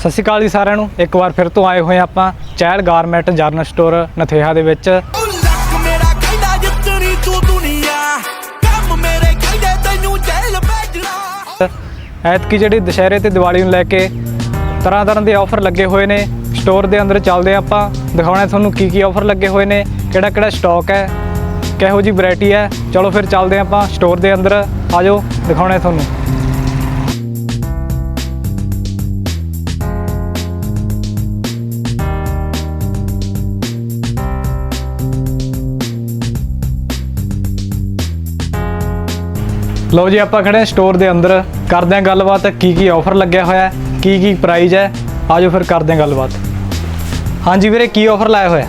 ਸਤਿ ਸ਼੍ਰੀ ਅਕਾਲ ਜੀ ਸਾਰਿਆਂ ਨੂੰ। ਇੱਕ ਵਾਰ ਫਿਰ ਤੋਂ ਆਏ ਹੋਏ ਆਪਾਂ Chahal garment general store Natheha ਦੇ ਵਿੱਚ। ਐਤਕੀ ਜਿਹੜੀ ਦੁਸ਼ਹਿਰੇ ਤੇ ਦੀਵਾਲੀ ਨੂੰ ਲੈ ਕੇ ਤਰ੍ਹਾਂ ਤਰ੍ਹਾਂ ਦੇ ਆਫਰ ਲੱਗੇ ਹੋਏ ਨੇ ਸਟੋਰ ਦੇ ਅੰਦਰ ਚੱਲਦੇ ਆਪਾਂ। ਦਿਖਾਉਣਾ ਤੁਹਾਨੂੰ ਕੀ ਕੀ ਆਫਰ ਲੱਗੇ ਹੋਏ ਨੇ ਕਿਹੜਾ ਕਿਹੜਾ ਸਟਾਕ ਹੈ ਕਿਹੋ ਜੀ ਵੈਰਾਈਟੀ ਹੈ। ਚਲੋ ਫਿਰ ਚੱਲਦੇ ਆਪਾਂ ਸਟੋਰ ਦੇ ਅੰਦਰ। ਆਜੋ ਦਿਖਾਉਣਾ ਤੁਹਾਨੂੰ। ਲਓ ਜੀ ਆਪਾਂ ਖੜੇ ਹਾਂ ਸਟੋਰ ਦੇ ਅੰਦਰ। ਕਰਦੇ ਹਾਂ ਗੱਲਬਾਤ ਕੀ ਕੀ ਆਫਰ ਲੱਗਿਆ ਹੋਇਆ ਹੈ ਕੀ ਕੀ ਪ੍ਰਾਈਸ ਹੈ। ਆਜੋ ਫਿਰ ਕਰਦੇ ਹਾਂ ਗੱਲਬਾਤ। ਹਾਂਜੀ ਵੀਰੇ ਕੀ ਆਫਰ ਲਾਇਆ ਹੋਇਆ?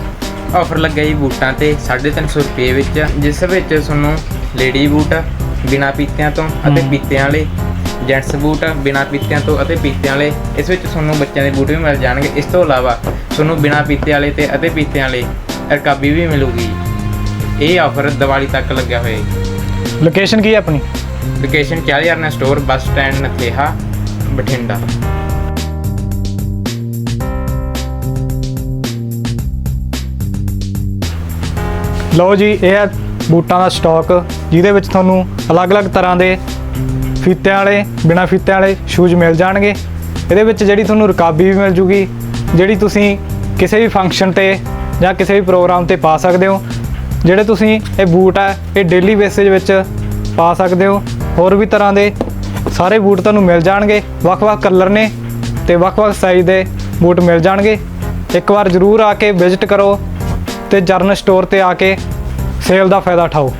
ਆਫਰ ਲੱਗਿਆ ਜੀ ਬੂਟਾਂ ਤੇ 350 ਰੁਪਏ ਵਿੱਚ ਜਿਸ ਵਿੱਚ ਤੁਹਾਨੂੰ ਲੇਡੀ ਬੂਟ ਬਿਨਾ ਪੀਤਿਆਂ ਤੋਂ ਅਤੇ। ਪੀਤਿਆਂ ਵਾਲੇ ਜੈਂਟਸ ਬੂਟ ਬਿਨਾ ਪੀਤਿਆਂ ਤੋਂ ਅਤੇ ਪੀਤਿਆਂ ਵਾਲੇ। ਇਸ ਵਿੱਚ ਤੁਹਾਨੂੰ ਬੱਚਿਆਂ ਦੇ ਬੂਟ ਵੀ ਮਿਲ ਜਾਣਗੇ। ਇਸ ਤੋਂ ਇਲਾਵਾ ਤੁਹਾਨੂੰ ਬਿਨਾ ਪੀਤੇ ਵਾਲੇ ਤੇ ਅਤੇ ਪੀਤਿਆਂ ਵਾਲੇ ਰਕਾਬੀ ਵੀ ਮਿਲੂਗੀ। ਇਹ ਆਫਰ ਦੀਵਾਲੀ ਤੱਕ ਲੱਗਿਆ ਹੋਇਆ ਹੈ ਲੋਕੇਸ਼ਨ ਕੀ ਹੈ ਆਪਣੀ? Location 40000 store bus stand Natheha Bathinda. ਲਓ ਜੀ, ਇਹ ਹੈ ਬੂਟਾਂ ਦਾ ਸਟਾਕ ਜਿਹਦੇ ਵਿੱਚ ਤੁਹਾਨੂੰ ਅਲੱਗ-ਅਲੱਗ ਤਰ੍ਹਾਂ ਦੇ ਫੀਤਿਆਂ ਵਾਲੇ, ਬਿਨਾਂ ਫੀਤਿਆਂ ਵਾਲੇ ਸ਼ੂਜ਼ ਮਿਲ ਜਾਣਗੇ। ਇਹਦੇ ਵਿੱਚ ਜਿਹੜੀ ਤੁਹਾਨੂੰ ਰਕਾਬੀ ਵੀ ਮਿਲ ਜੂਗੀ, ਜਿਹੜੀ ਤੁਸੀਂ ਕਿਸੇ ਵੀ ਫੰਕਸ਼ਨ ਤੇ ਜਾਂ ਕਿਸੇ ਵੀ ਪ੍ਰੋਗਰਾਮ ਤੇ ਪਾ ਸਕਦੇ ਹੋ, ਜਿਹੜੇ ਤੁਸੀਂ ਇਹ ਬੂਟ ਹੈ, ਇਹ ਡੇਲੀ ਬੇਸਿਸ ਵਿੱਚ ਪਾ ਸਕਦੇ ਹੋ। ਹੋਰ ਵੀ ਤਰ੍ਹਾਂ ਦੇ ਸਾਰੇ ਬੂਟ ਤੁਹਾਨੂੰ ਮਿਲ ਜਾਣਗੇ। ਵੱਖ-ਵੱਖ ਕਲਰ ਨੇ ਤੇ ਵੱਖ-ਵੱਖ ਸਾਈਜ਼ ਦੇ ਬੂਟ ਮਿਲ ਜਾਣਗੇ। ਇੱਕ ਵਾਰ ਜ਼ਰੂਰ ਆ ਕੇ ਵਿਜ਼ਿਟ ਕਰੋ ਤੇ ਜਰਨ ਸਟੋਰ ਤੇ ਆ ਕੇ ਸੇਲ ਦਾ ਫਾਇਦਾ ਉਠਾਓ।